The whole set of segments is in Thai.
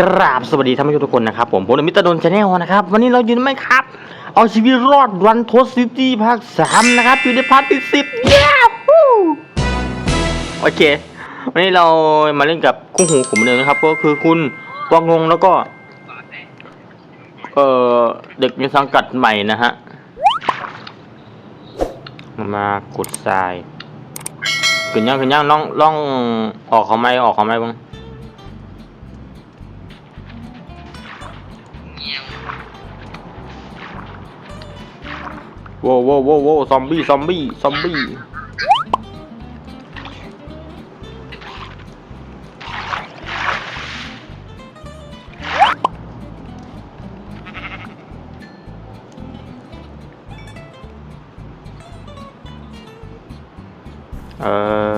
กราบสวัสดีท่านผู้ชมทุกคนนะครับผมผมมิตรดนชาแนลนะครับ วันนี้เราอยู่ในไม่ครับ เอาชีวิตรอดรันทสซิตี้ภาคสามนะครับ อยู่ในพาร์ทที่สิบเย้ฮู้โอเค วันนี้เรามาเล่นกับคู่หูผมหมือนเดิมนะครับ ก็คือคุณวางงงแล้วก็ เอ่อเด็กในสังกัดใหม่นะฮะมากดทรายขึ้นยังขึ้นยังล่องล่องออกเขาไหมออกเขาไหมบ้าง โว้วโว้วโว้วโว้ซอมบี้ซอมบี้ซอมบี้เอ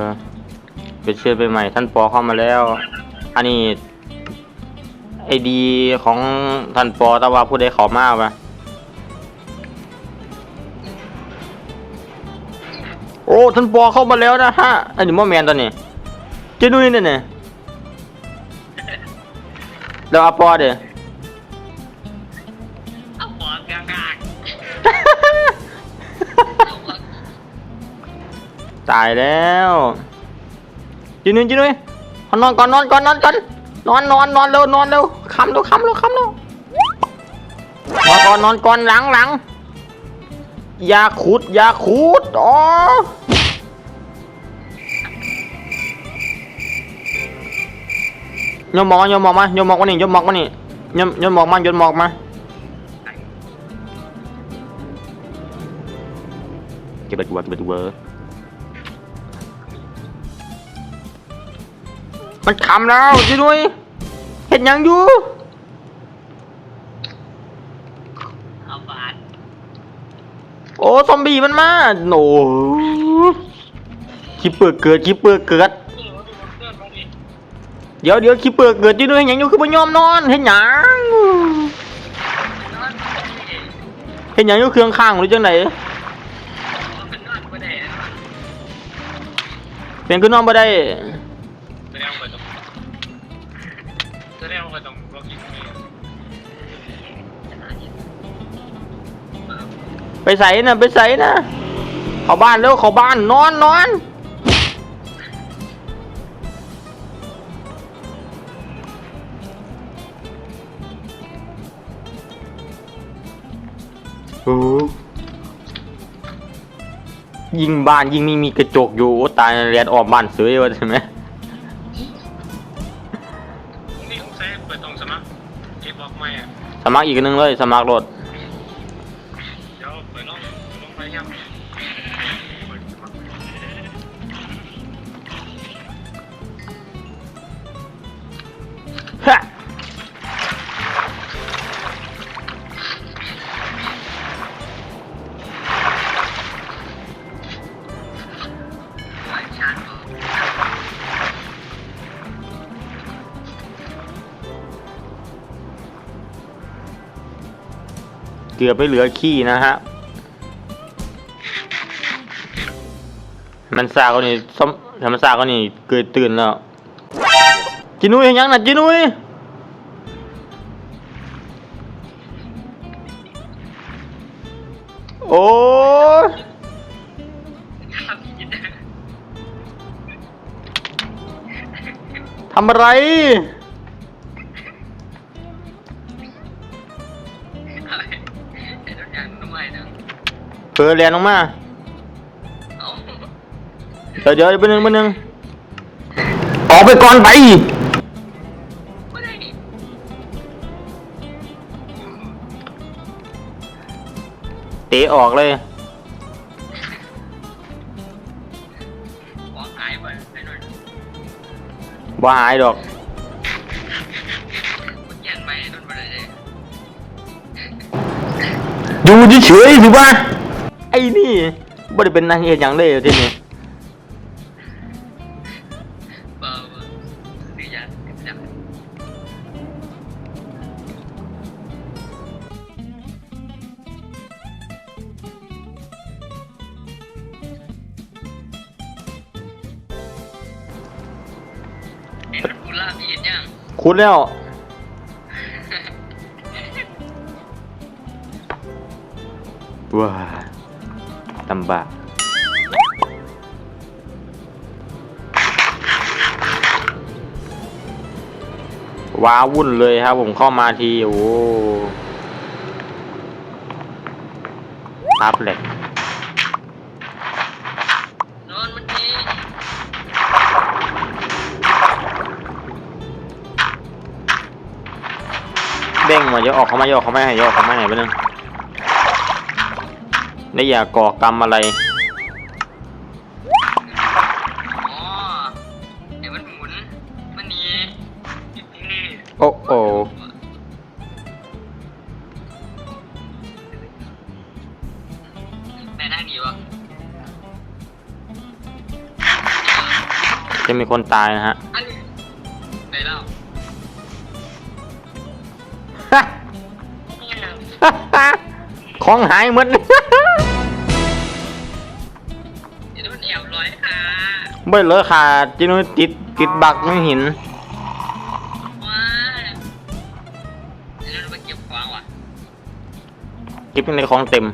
อเป็นเชื่อไปใหม่ ท่านปอเข้ามาแล้ว อันนี้ไอดีของท่านปอต่ว่าผู้ใดขามากปะ ท่านปอเข้ามาแล้วนะฮะอันนี้มอแมนตอนนี้เจนุ้ยเนี่ยเนี่ยแล้วอาปอเด้อเอาหัวกลางกลางตายแล้วเจนุ้ยเจนุ้ยเอานอนก่อนนอนก่อนนอนก่อนนอนนอนนอนเร็วนอนเร็วคำเร็วคำเร็วคำเร็วนอนก่อนนอนก่อนหลังหลังอย่าขุดอย่าขุดอ๋อ ยมหมอกมายมหมอกมายมหมอกมานี่ยมหมอกมานี่ยมยมหมอกมายมหมอกมาเก็บไปตัวเก็บไปตัวมันขำแล้วช่วยด้วยเห็นยังอยู่เอาบาดโอ้ซอมบี้มันมาโอ้คิปเปอร์เกิดคิปเปอร์เกิด เดี๋ยวเดี๋ยวคิปเปอร์เกิดช่วยด้วยเห็นยังอยู่คือบ่ยอมนอนเห็นยังนอนนี่เห็นยังอยู่เครื่องข้างหรือจังไหนมันนอนม่ได้เป็นคือนอนบ่ได้ไปใส่นะไปใส่นะเข้าบ้านแล้วเข้าบ้านนอนนอน โอ้ยิงบ้านยิงมีมีกระจกอยู่โอ้ตายเรียนออกบ้านเสือวะใช่ไหมนี่ต้องใช้เปิดตรงสมัครเก็บบอกไม่อะสมัครอีกอันหนึงเลย สมัครรถ กือบไปเหลือขี้นะฮะ มันซาก็นี่ซ้ำมันซาก็นี่เกิดตื่นแล้วจินุ้ยยังนะจินุ้ยโอ้ยทำอะไร อเรียนลงมาเอาเดี๋ยวเดี๋ยวไปหนึ่งไปหนึ่งออกไปก่อนไปไม่ได้เตะออกเลยวางหายไปไอ้นู่นบ่หายดอกมันยันไปนู่นไปเลยอยู่เฉยๆสิวะ ไอ้นี่บ่ได้เป็นนางเอกอย่างเลยทีนี้เบอร์สียันจับเห็นมันกูล่าผียัง คุณแล้ว ว้าวุ่นเลยครับ ผมเข้ามาทีโอ้ครับเหล็กนอนมันดีเด้งมาเยอะออกเขามาเยอะออกเขาไม่ให้เยอะออกเขาไม่ให้ไปนึงนี่อย่าก่อกรรมอะไร คนตายนะฮะ อันนี้ไหนเล่าของหายหมด เดี๋ยวมันแอบร้อยค่ะเบิ้ลเลยค่ะจินุติดติดบักไม่หินว้าเดี๋ยวเราไปเก็บของว่ะเก็บในของเต็ม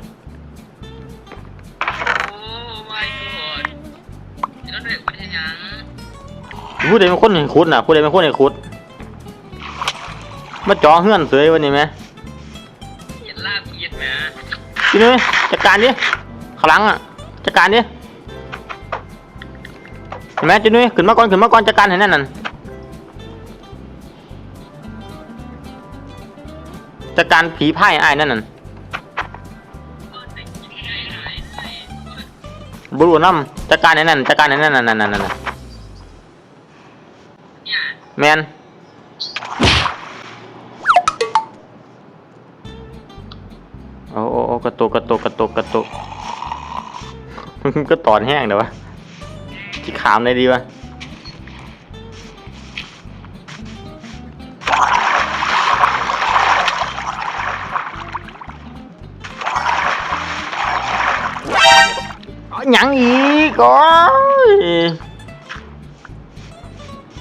ผู้ใดเป็นคนเห็นคุดน่ะผู้ใดเป็นคนเห็นคุด มาจ่อเฮือนเสยวันนี้ไหมเห็นลาบเอียดไหมจินุจัดการดิขางหลังอะจัดการดิเห็นไหมจินุขึ้นมาก่อนขึ้นมาก่อนจัดการให้แน่นนั่นจัดการผีไพ่อ้ายนั่นน่ะบรูน้ำจัดการให้นั่นจัดการให้นั่นนั่นนั่นนั่นนั่นเนี่ย แมนโอ้โอ้กระตุกกระตุกกระตุกกระตุก ก็ตอนแห้งเดี๋ยววะที่ขามเลยดีวะ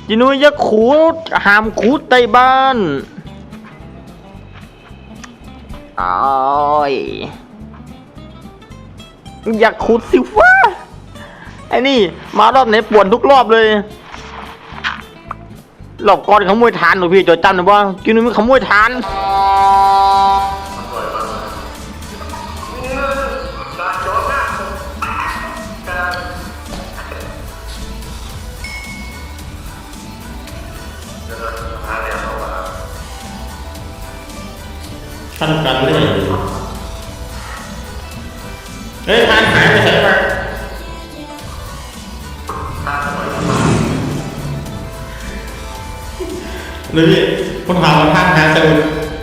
จินุยอย่าขูดหามขูดใต้บ้านอ้ยอยากขูดสิวะไอ้นี่มารอบไหนปวนทุกรอบเลยรอบก่อนขโมยทานหนูพี่จดจำหน่อยว่าจินุยมันขโมยทาน ท่านกันเลยเฮ้ยทานหายไปไหนมาเลยพี่คนถามว่าท่านหายแต่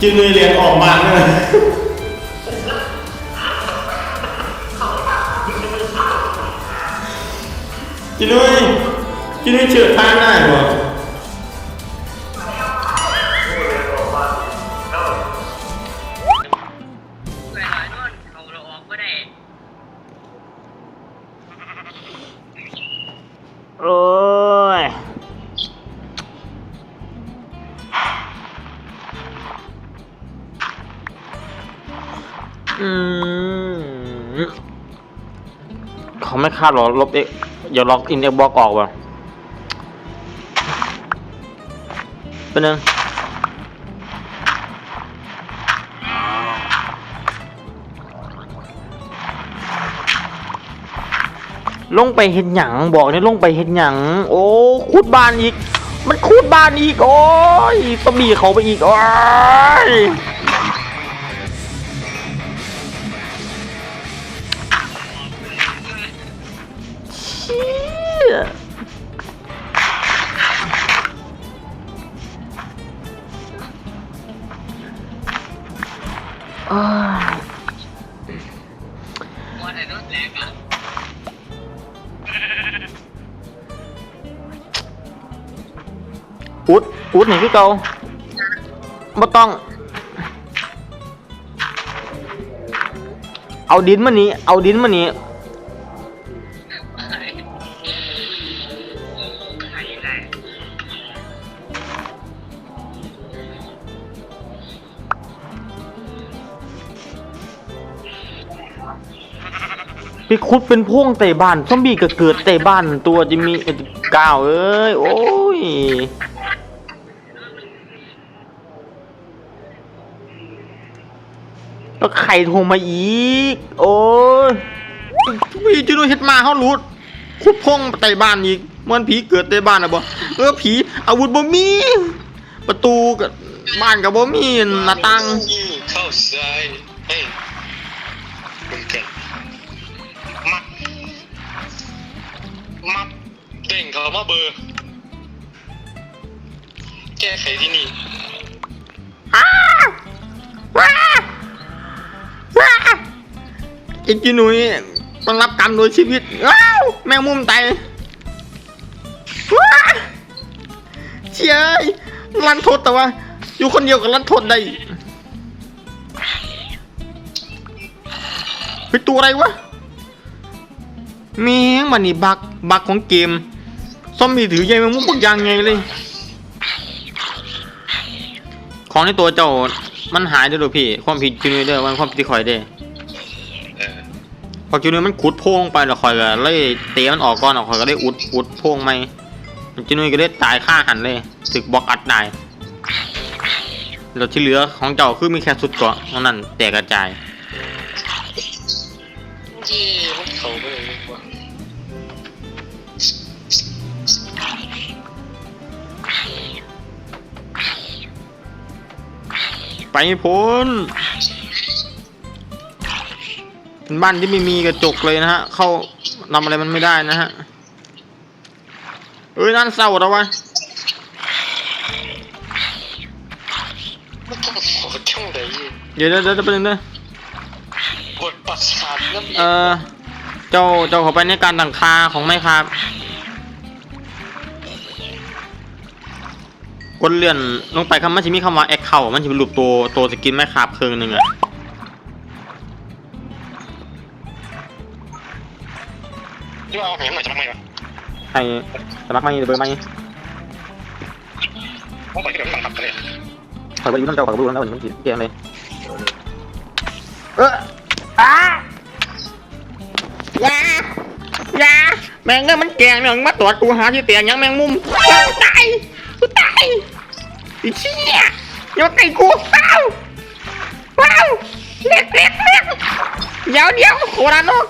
จึงเลยเรียนออกมาเลยจินุยจินุยเชื่อท่านได้บ่เว อืมเขาไม่คาดหรอลบเอกอย่าล็อกอินเอ็กบอกออกว่ะเป็นนึงลงไปเห็นหยังบอกเนี่ยลงไปเห็นหยังโอ้คูดบานอีก มันคูดบานอีกโอ้ยตบีเขาไปอีกโอ้ย อุดอุดนี่คือเก่าบ่ต้อง เอาดินมานี่เอาดินมานี่หายได้อไปขุดเป็นพ่วงเตะบ้านซอมบี้ก็เกิดเตะบ้านตัวจะมีก้าวเอ้ย โอ้ย แล้วใครโทรมาอีก โอ้ยพี่จุนเฮ็ดมาเขารู้คุดพงเตะบ้านอีกมันผีเกิดเตะบ้านนะบ่เออผีอาวุธบ่มี ประตูกับบ้านกับบ่มีหน้าต่างยิงเข้าซ้ายเฮ้ยมึงกันมัดมัดเต่งเขามาเบอร์ แก้ไขที่นี่อ้าว้ ไอ้จิหนุยต้องรับกรรมโดยชีวิตว้าวแมงมุมตายว้าเชี่ยรันทดแต่ว่า อยู่คนเดียวกับรันทดได้เป็นตัวอะไรวะแมงมันนี่บักบักของเกมซอมบี้ถือใยแมงมุมบางอย่างไงเลย ของในตัวเจ้ามันหายด้อดูพี่ ความผิดจูเนียร์เด้อมันความผิดที่ข่อยเด้อ พอจูนียร์มันขุดโพงไปแล้วข่อยก็เลยเตะมันออกก่อนแล้วข่อยก็ได้อุดอุดโพงใหม่จูนียร์ก็ได้ตายฆ่าหันเลยถึกบล็อกอัดได้แล้วที่เหลือของเจ้าคือมีแค่สุดเกาะเท่านั้นแตกกระจายเย่มันเขาไปเลยดีกว่าไปพ้น เป็นบ้านที่ไม่มีกระจกเลยนะฮะ เข้าทำอะไรมันไม่ได้นะฮะ เอ้ยนั่นเศร้าแล้ววะมันต้องขอช่องใดเดี๋ยวเดี๋ยวเดี๋ยวจะเป็นเด้อกดประสาทน้ำเออเจ้าเจ้าข้าไปในการตั้งคาของไม่ครับ กดเลื่อนลงไปคำมันจะมีคำว่าแอคเคามันจะเป็นรูปตัวตัวสกินไม่ครับครึ่งหนึ่งอะ ที่ว่าเอาแหงหน่อยจะทำไมวะให้สมัครไหมหรือเบอร์ไหมเอาไปที่เดี๋ยวมันตัดกันเลยขอยไปอยู่นั่นเจ้าขอยไปดูนั่นเจ้ามันสิเกียงเลยเอออ้าอย่าอย่าแมงเงี้ยมันแกงเนี่ยมึงมาตรวจกูหาที่เตียงยังแมงมุมกูตายกูตายไอ้เชี่ยอย่ามาใกล้กูเอ้าเอ้าเล็กเล็กเล็กเดี๋ยวเดี๋ยวโคราโนก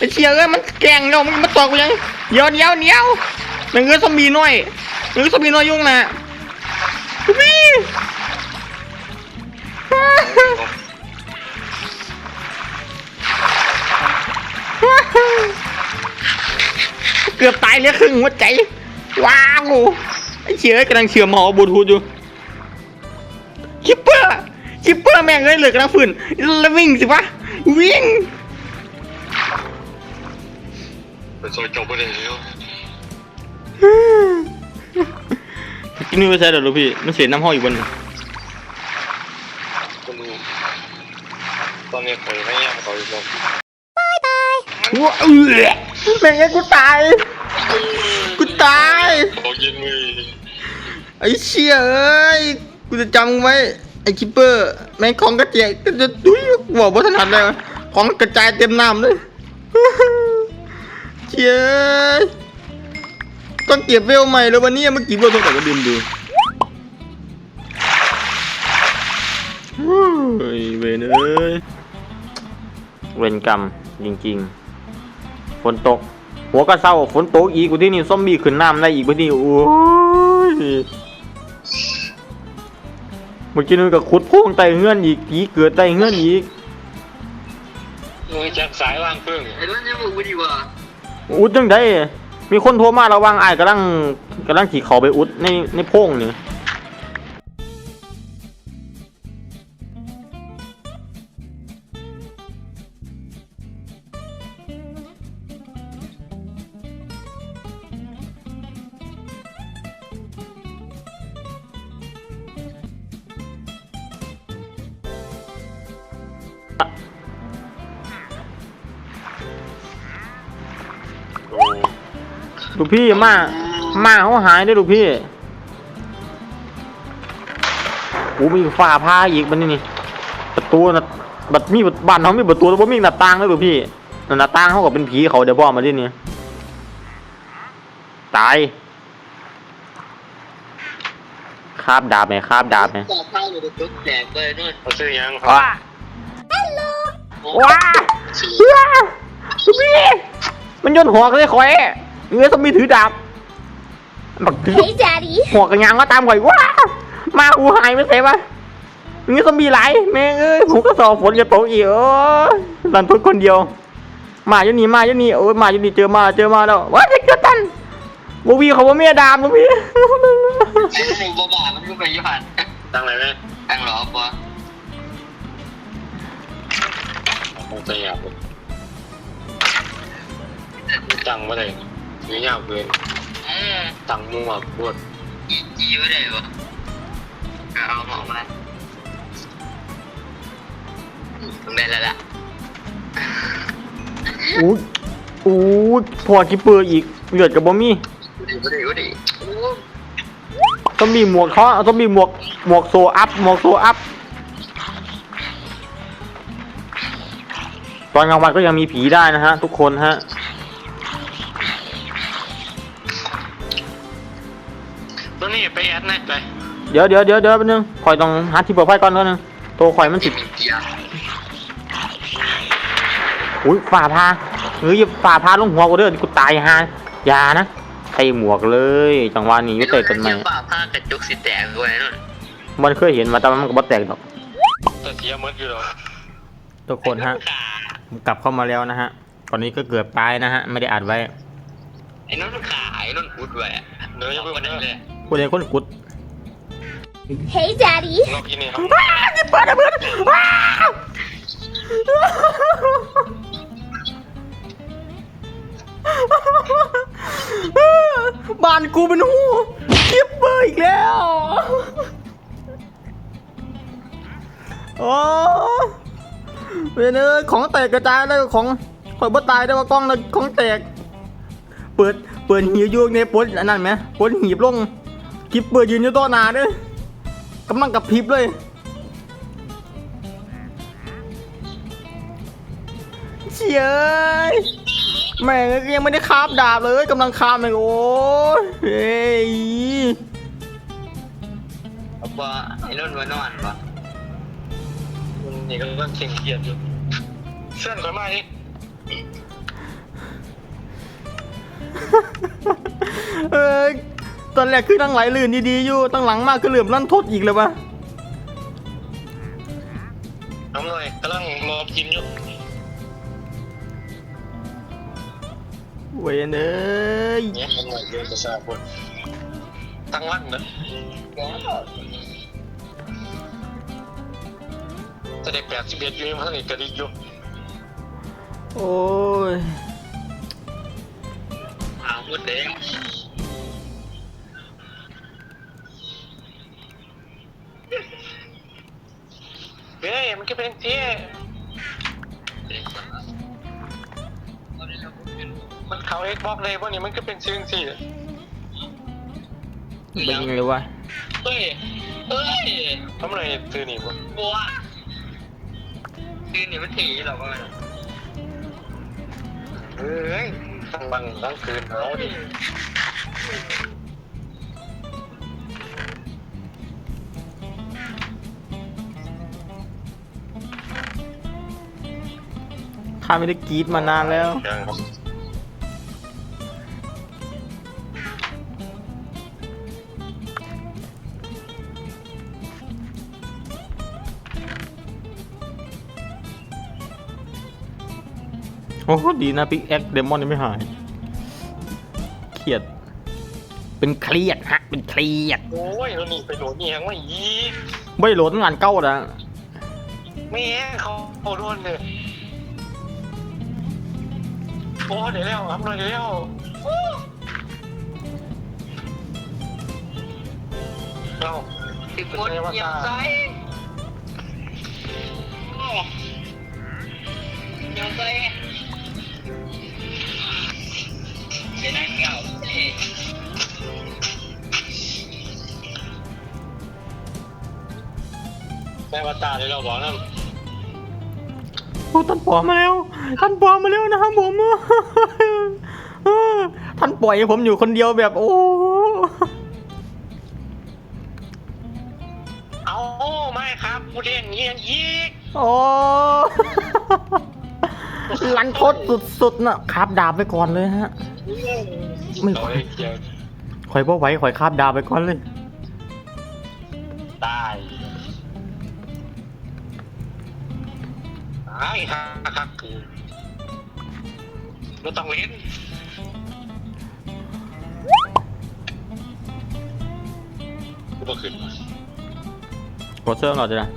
ไอ้เชี่ยเอ้ยมันแกงเนี่ยมึงมาตรวจกูยังเดี๋ยวเดี๋ยวเดี๋ยวแมงเงี้ยสมีน้อยแมงเงี้ยสมีน้อยยุ่งนะพี่เกือบตายเหลือครึ่งหัวใจ ว้าวไอ้เชี่ยกำลังเชื่อมหมอบลูทูธอยู่คิปเปอร์คิปเปอร์แม่งเลยเหลือกำลังฝืนแล้ววิ่งสิวะวิ่ง ไปซอยจบไปเลยแล้วกินนี่ไม่ใช่เหรอลูกพี่ มันเสียน้ำห้อยอยู่บนนี้ก็รู้ตอนนี้เคยไม่ย่างเขาอยู่แล้วว้าเออแม่งไอ้กูตาย กูตายเขายิงมือไอ้เชี่ยเอ้ย กูจะจำมึงไว้ ไอ้คิปเปอร์ แม่งของกระเจกก็จะดุยบอกว่าถนัดเลยวะของกระจายเต็มน้ำเลย เชี่ยต้องเก็บเวลใหม่แล้ววันนี้เมื่อกี้เวลต้องแต่ก็ดินดูเฮ้ยเวนเอ้ยเวรกรรมจริงๆ ฝนตก หัวก็เศร้า ฝนตกอีกกูที่นี่ซอมบี้ขึ้นน้ำได้อีกกูที่นี่โอ้ยเมื่อกี้นึงกับขุดโพ่งไตเงื่อนอีกผีเกิดไตเงื่อนอีกมือจากสายว่างเพิ่งไอ้เรื่องนี้มึงไม่ดีว่ะ อุดจังได้มีคนโทรมาระวังไอ้ายกำลังกำลังขี่เขาไปอุดในในโพ่งนี่ พี่มามาเขาหายได้อลูกพี่โอ้มีฝ้าผ้าอีกบันนี่นี่ประตูนะบัดมีบ้านเขามีประตูแล้วบ่มีหน้าต่างเลยลูกพี่นั่นนะตั้งเขากับเป็นผีเขาเดี๋ยวบอกมาดิเนี่ยตายคาบดาบไหมคาบดาบไหมต่อข้าวอยู่ในตุ๊กแตกเลยนู่นเขาซื้อยังคว้ารับว้าว้าสมีมันโยนหัวเลยคอย เงื้อสมีถือดาบบักถือ Hey, Daddy. หัวกระยางก็ตามข่อยว้ามากูหายไม่เสร็จวะเงื้อสมีไหลแม่งเอ้ยผมก็สอบฝนจะตกอีกโอ้ยรันทุกคนเดียว มาอยู่นี่มาอยู่นี่โอ้ยมาอยู่นี่เจอมาเจอมาแล้วว้าเด็กกระตันบูวีเขาว่าเมียดามบูวีไอ้หนึ่งบ้าๆมันก็ไปยุหันตั้งอะไรไหมตั้งหรอปะคงจะอยากตั้งมาเลยนี่ยากเกินอืมตั้งมั่วปวดจีจีไม่ได้ปะก็เอาออกมาตรงได้แล้วล่ะอู้อู้พอคิปเปอร์อีกเลือดกับบ่มีดีก็ดีก็ดีต้องมีหมวกเขาต้องมีหมวกหมวกโซอัพหมวกโซอัพตอนกลางวันก็ยังมีผีได้นะฮะ ทุกคนฮะ เดี๋ยวเดี๋ยวเดี๋ยวเดี๋ยวแป๊บนึงคอยต้องหาที่ปลอดภัยก่อนนิดนึงตัวคอยมันสิบเกียร์อุ้ยฝ่าพาเฮ้ยอย่าฝ่าพาลงหัวกูเด้อกูตายฮะอย่านะใส่หมวกเลย จังหวะนี้อยุ่เตะต้นไม้ป่าผ้ากระจุกสิแตกด้วยนู่นมันเคยเห็นมาแต่ว่ามันก็บ่แตกดอกแต่เสียเหมือนอยู่หรอทุกคนฮะผมกลับเข้ามาแล้วนะฮะ ตอนนี้ก็เกือบตายนะฮะ ไม่ได้อัดไว้ไอ้นู่นขาไอ้นู่นอุดด้วยอะเดี๋ยวจะเพิ่งได้เลิกเลยกูเลยคนกุด Hey, Daddy. รอบที่นี่ครับเปิดระเบิดว้าวบ้านกูเป็นหูคิปเปอร์อีกแล้วโอ้เวยเนอร์ของแตกกระจายแล้วของข่อยบ่ตายได้ว่ากล้องนะของแตก เปิดเปิดหีบอยู่ในปนอันนั้นไหมปนหีบลงคลิปเปิดยืนอยู่ต่อหน้าเด้อ กำลังกับพริบเลย เชียยแม่งยังไม่ได้คาบดาบเลยกำลังคาบเลยโอ้ยเฮ้ยเอาปะไอ้นู่นมานอนปะนี่ก็ต้องเสียงเกียดอยู่เส้นก่อนมาอีกเออ ตอนแรกคือตั้งไหลลื่นดีๆอยู่ตั้งหลังมากก็เหลื่อมลั่นทดอีกเลยวะน้ำเลยกำลังรอกินอยู่เวยนเอ้ยเนี่ยมันไหวเยอะกระซาคนตั้งวันนะจะได้แปดสิบเอ็ดอยู่ยังพันอีกกระดิกอยู่โอ้ยเอาหมดเลยเฮ้ยมันก็ เป็นเที่ยมันเขาเอ็กบอกเลยว่านี่มันก็เป็นชื่อสิเป็นยังไงวะเฮ้ยเฮ้ยทำไรซื้อนี่บ่บัวคืนนี้มันถีหรอวะเฮ้ยทั้งวันทั้งคืนเอาดิ ข้าไม่ได้กรีดมานานแล้ว ยังครับโอ้โหดีนะพิกแอคเดมอนยังไม่หาย เครียด เป็นเครียดฮะ เป็นเครียด โอ้ยเราหนีไปโหลดนี่ยังไม่ยีกไม่ได้โหลดตั้งงานเก้านะแม่เขาเขาโดนเลย โอ้เดี๋ยวแล้วทำหน่อยเดี๋ยวแล้วเราติดมดเหยียบไซเหยียบไซไม่ได้เก่าเอ้แม่วาตาเดี๋ยวเราบอกนั่นโอ้ท่านปอมาแล้ว ท่านปอมาแล้วนะครับผมเออท่านปล่อยให้ผมอยู่คนเดียวแบบโอ้เอาไม่ครับผู้เล่นเงี้ยยีกโอ้ลันทดสุดๆนะครับดาบไปก่อนเลยฮะ ไม่โอ้ยเดี๋ยว ข่อยบ่ไหวข่อยคาบดาบไปก่อนเลยายฮะครับคือไม่ต้องเล่นกูบ่ขึ้นกดเสื้อหน่อยจ้ะ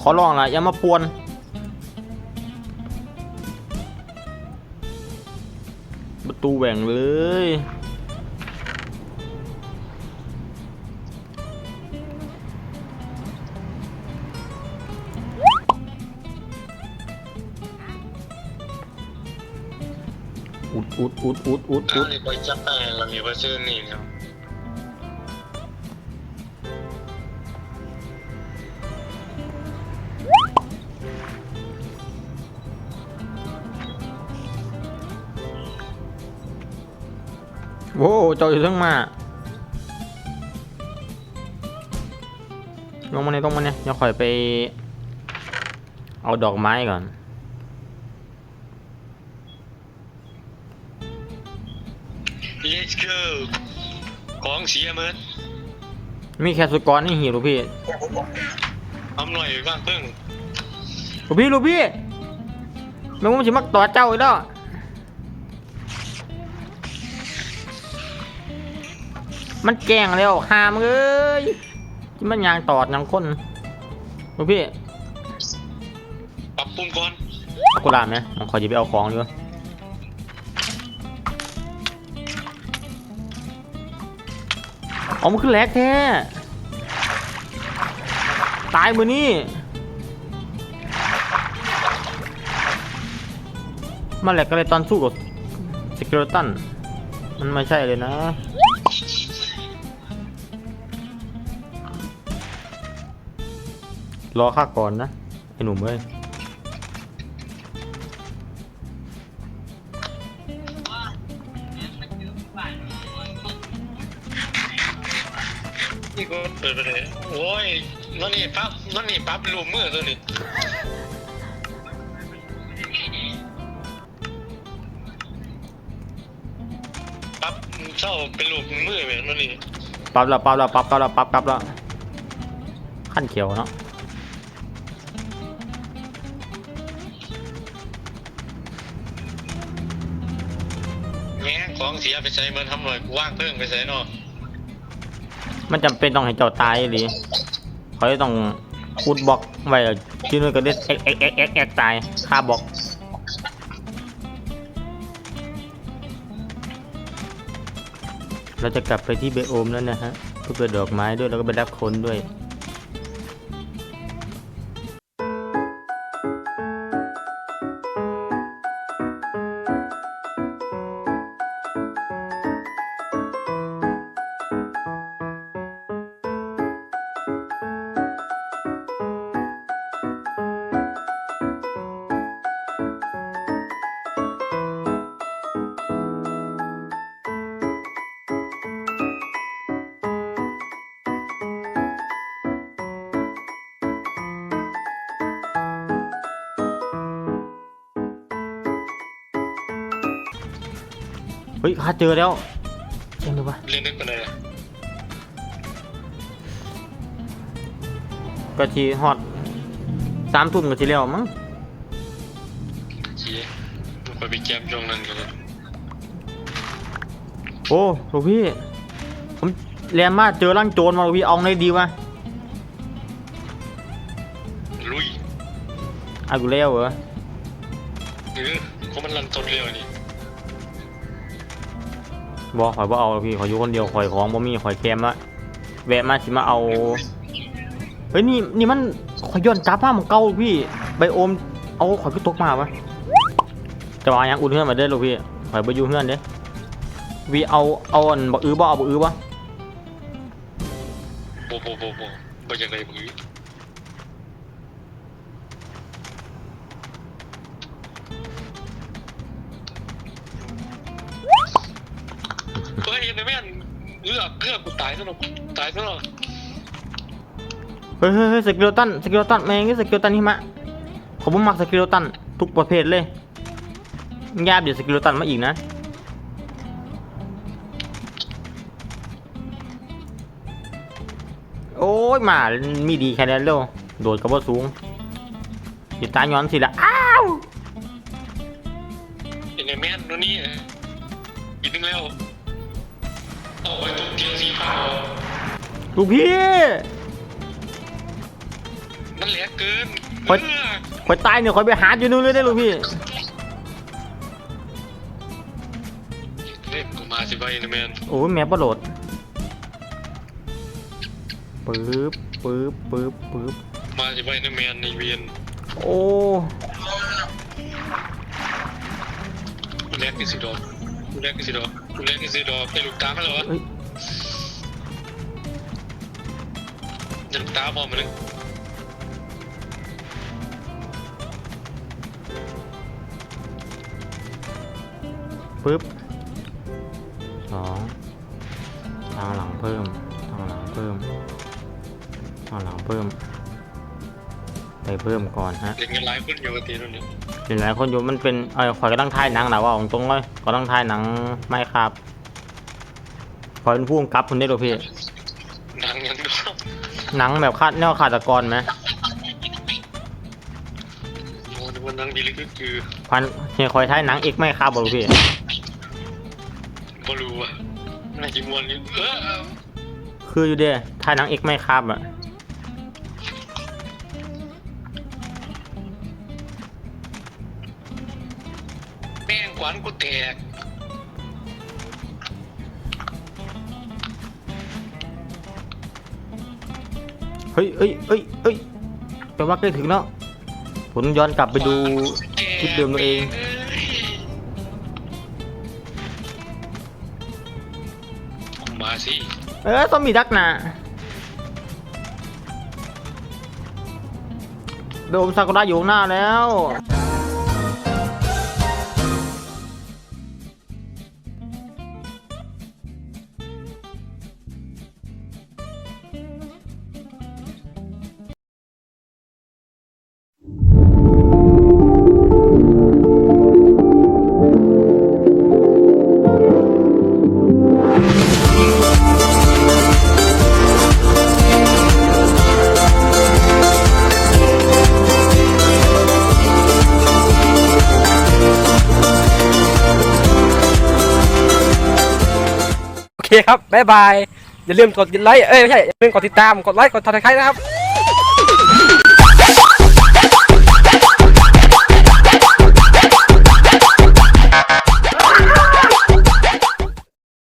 ขอร้องละอย่ามาปวน ตู้แหว่งเลย อุดอุดอุดอุดอุดอุเอาดนี่ไปจับได้เรามีเวอร์ โว้เจ้าอยู่ทั้งมาลงมาเนี่ยลงมาเนี่ยเดี๋ยวข่อยไป เอาดอกไม้ก่อนเลสเกอร์ของเสียเหมือนมีแค่สุกรนี่หิวลูกพี่ทำหน่อยบ้างเพิ่งลูกพี่ลูกพี่แมงมุมสิมักต่อเจ้าอีกแล้ว มันแกล้งแล้วหามเอ้ยที่มันยางตอดยางคนลูกพี่ปรับปรุงก่อนเอากุหลาบไหมผมขอหยิบไปเอาของดีกว่าเอามันขึ้นแหลกแท้ตายมือนี่มาแหลกกันเลยตอนสู้กับสเกเลตันมันไม่ใช่เลยนะ รอข้าก่อนนะ ไอ้หนุ่มเอ้ยนี่ก็เปิดไปเลยโอ้ยนั่นนี่ปั๊บนั่นนี่ปั๊บรูปมือตัวนี้ปั๊บเจ้าเป็นรูปมือแบบนั่นนี่ปรับแล้วปรับแล้วปรับปรับแล้วปรับปรับแล้วขั้นเขียวเนาะ ของเสียไปใช้มันทำหน่อยกูว่างเพิ่งไปใช้เนาะมันจำเป็นต้องให้เจ้าตายหรือเขาจะต้องอุดบล็อกไว้แล้วชื่นู้นก็เด็ดเอ็กเอ็กเอ็กเอ็กเอ็กตายค่าบล็อกเราจะกลับไปที่เบโอมแล้วนะฮะเพื่อเปิดดอกไม้ด้วยแล้วก็ไปรับคนด้วย เฮ้ยข้าเจอแล้วเห็นดูปะเรียนนึกไปเลยก็ทีฮอตสามทุ่มก็ทีแล้วมั้งเสียมันไปไปแกมจงนั้นกันเลยโอ้ลูกพี่ ผมเรียนมาเจอร่างโจรมาลูกพี่เอาไงดีวะลุยเอากูแล้วเหรอเออเขามันรันต้นเร็วนี่ บอกข่อยบ่เอาหรอกพี่ข่อยอยู่คนเดียวข่อยของบ่มีข่อยแคมละแวะมาสิมาเอา เฮ้ยนี่นี่มันข่อยย้อนกลับมาหมองเก่าพี่ไบโอมเอาข่อยไปตกมาวะจะมายังอุ่นเพื่อนมาเด้อลูกพี่ไปไปอยู่เพื่อนเด้วีเอาเอาอันบักอื้อบ่เอาบักอื้อบ่โบโบโบโบไปยังไงมึง อกเลือกกูตายซะหรอกตายซะหรอเฮ้ยเฮ้ยเฮ้ยสกิลตันสกิลตันแม่งนี่สกิลตันหิมะผมบ่มักสกิลตันทุกประเภทเลยยาบเดี๋ยวสกิลตันมาอีกนะโอ้ยหมามีดีแค่นั้นเร็วโดดกระโดดสูงติดตาย้อนสิละ ลูกพี่ มันแหลกเกินโอ๊ยคอยตายเนี่ยคอยไปหาอยู่นู่นเลยได้อลูกพี่ เล่นกูมาสิไปนะแมนโอ้ยแม่ประโหลดปึ๊บปึ๊บปึ๊บปึ๊บมาสิไปนะแมนในเวียนโอ้กูแลกกินสิดอกกูแลกกินสิดอกกูแลกกินสิดอกไปลูกตามาแล้ววะเอ้ย จะลูกตามองมาเลยปึ๊บสองทางหลังเพิ่มทางหลังเพิ่มทางหลังเพิ่ม ไปเพิ่มก่อนฮะเล่นกันหลายคนอยู่กันตีนู่นนี่เห็นหลายคนอยู่มันเป็นเออคอยก็ต้องถ่ายหนังนะว่าตรงๆเลยก็ต้องถ่ายหนังไม่ครับคอยเป็นผู้กำกับคุณได้หรอพี่หนังยังดู หนังแบบคาดแนวฆาตกรไหมโอ้นึกว่าหนังดีลึกก็คือพันเฮียคอยถ่ายหนังเอกไม่ครับบอกพี่บ่รู้อะน่าจะมวนอยู่เออคืออยู่เด้ถ่ายหนังเอกไม่ครับอะแม่งขวานกูแตก ฮ้ยเอ้ยเอ้ยเอ้ยแปลว่าใกล้ถึงแล้วผมย้อนกลับไปดูคลิปเดิมตัวเอง มาสิ เออต้องมีดักหนาโดมซากุระอยู่ข้างหน้าแล้ว คครับบ๊ายบาย อย่าลืมกดไลค์ เอ้ยไม่ใช่อย่าลืมกดติดตาม กดไลค์ กดทักทายนะครับ